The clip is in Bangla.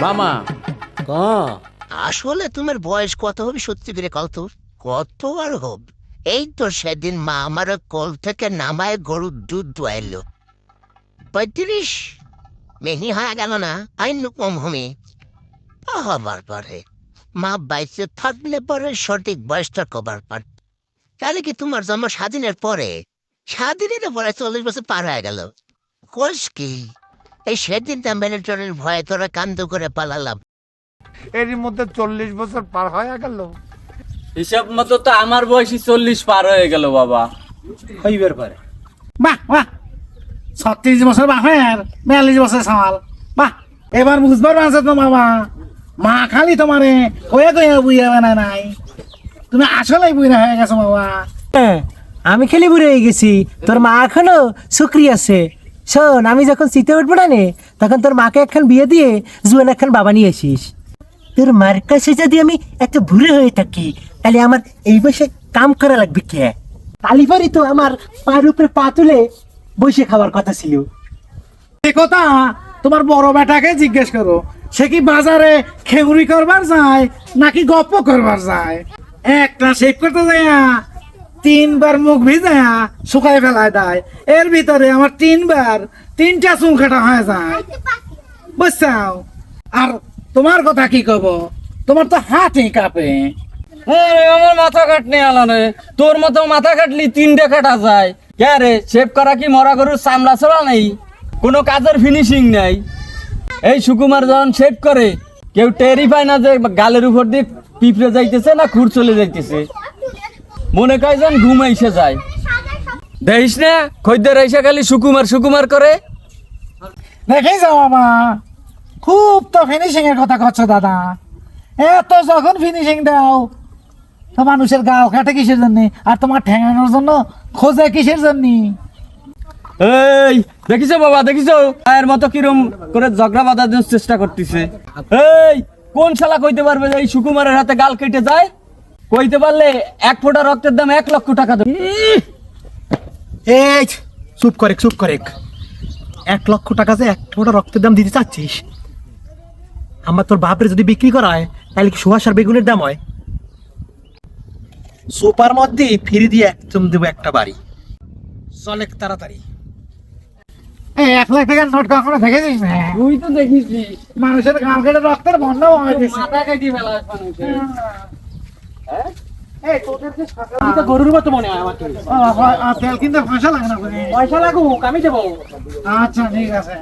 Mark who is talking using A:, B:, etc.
A: মামা।
B: ক?
C: আসলে তোমার বয়স কত হবে সত্যি করে কত কত আর হোক এই তো সেদিন মা আমার কল থেকে নামায় গরুর দুধ দোয়াইলো। পঁয়ত্রিশ? মেহি হয়ে গেল না? আইন কম হবে। হবার পরে মা বাইসে থাকলে পরে সঠিক বয়সটা কবার পার। তাহলে কি তোমার জন্ম স্বাধীনের পরে? স্বাধীনের পরে চল্লিশ বছর পার হয়ে গেল। কোষ কি? এই সেদিন টেম্পারেচারের ভয়ে তোরা কান্দ করে পালালাম।
D: এরই মধ্যে চল্লিশ বছর পার হয়ে গেল।
A: হিসাব মতো তো আমার বয়সী চল্লিশ পার হয়ে গেল বাবা।
B: হইবার পারে।
E: বাহ বাহ। ছত্রিশ বছর বাপের বিয়াল্লিশ বছর সামাল। বাহ এবার বুঝবার পারছ তো মামা মা খালি তোমারে কয়ে কয়ে বুঝে বানায় নাই। তুমি আসলেই বুঝে হয়ে গেছো বাবা।
F: হ্যাঁ, আমি খেলি বুড়ে হয়ে গেছি। তোর মা এখনও সুক্রি আছে। শোন, আমি যখন শীতে উঠবো না নে, তখন তোর মাকে একখান বিয়ে দিয়ে জুয়ান একখান বাবা নিয়ে আসিস। তোর মার কাছে যদি আমি এত বুড়ে হয়ে থাকি, তাহলে আমার এই বয়সে কাম করা লাগবে কে? তালিবারই তো আমার পায়ের উপরে পা তুলে বসে খাওয়ার কথা ছিল।
E: এ কথা তোমার বড় বেটাকে জিজ্ঞেস করো, সে কি বাজারে খেউরি করবার যায়, নাকি গপ্প করবার যায়? একটা শেভ করতে যায় তিনবার মুখ ভিজায়া শুকায় ফেলায় দেয় এর ভিতরে আমার তিনবার, তিনটা চুল কাটা হয়ে যায়। বুঝছাও? আর তোমার কথা কি কব? তোমার তো হাতে কাঁপে।
A: আমার মাথা কাটনি আলানে তোর মতো মাথা কাটলি তিনটে কাটা যায়। কে রে, শেভ করা কি মরা গরুর চামড়া ছড়া নেই? কোনো কাজের ফিনিশিং নাই। এই সুকুমার যখন শেভ করে, কেউ টেরি পায় না যে গালের উপর দিয়ে পিঁপড়ে যাইতেছে না খুর চলে যাইতেছে। মনে কয় যেন ঘুম এসে যায়? দেখিস না খদ্দের এসে খালি সুকুমার সুকুমার করে।
E: দেখেই যাও মামা খুব তো ফিনিশিং এর কথা কচ্ছ দাদা। এত যখন ফিনিশিং দাও তো মানুষের গাও কাটে কিসের জন্য? আর তোমার ঠেঙানোর জন্য খোঁজে কিসের জন্য?
A: এই দেখিছো বাবা দেখিছো? মায়ের মতো কিরম করে ঝগড়া বাঁধার জন্য চেষ্টা করতেছে। এই কোন শালা কইতে পারবে যে এই সুকুমারের হাতে গাল কেটে যায়? কইতে পারলে এক ফোঁটা রক্তের দাম এক লক্ষ টাকা দেবে।
F: এই চুপ করে চুপ করে। এক লক্ষ টাকা যে এক ফোঁটা রক্তের দাম দিতে চাচ্ছিস? আমার তোর বাপরে যদি বিক্রি করা হয় তাহলে কি সুহাস আর বেগুনের দাম হয়? সোপার মধ্যে ফিরে দিয়ে একদম দেবো একটা বাড়ি। চলে তাড়াতাড়ি।
E: এই এক লাখ টাকার নোট কখনো দেখেছিস? না
A: তুই তো দেখিসি
E: মানুষের গাল কেটে রক্তের বন্ধ হয়ে গেছে।
A: মাথা কাটি ফেলা মানুষের।
F: গরুর মতো মনে হয় আমাকে।
E: তেল কিনতে পয়সা লাগে না বুঝি?
F: পয়সা লাগুক আমি দেবো।
E: আচ্ছা ঠিক আছে।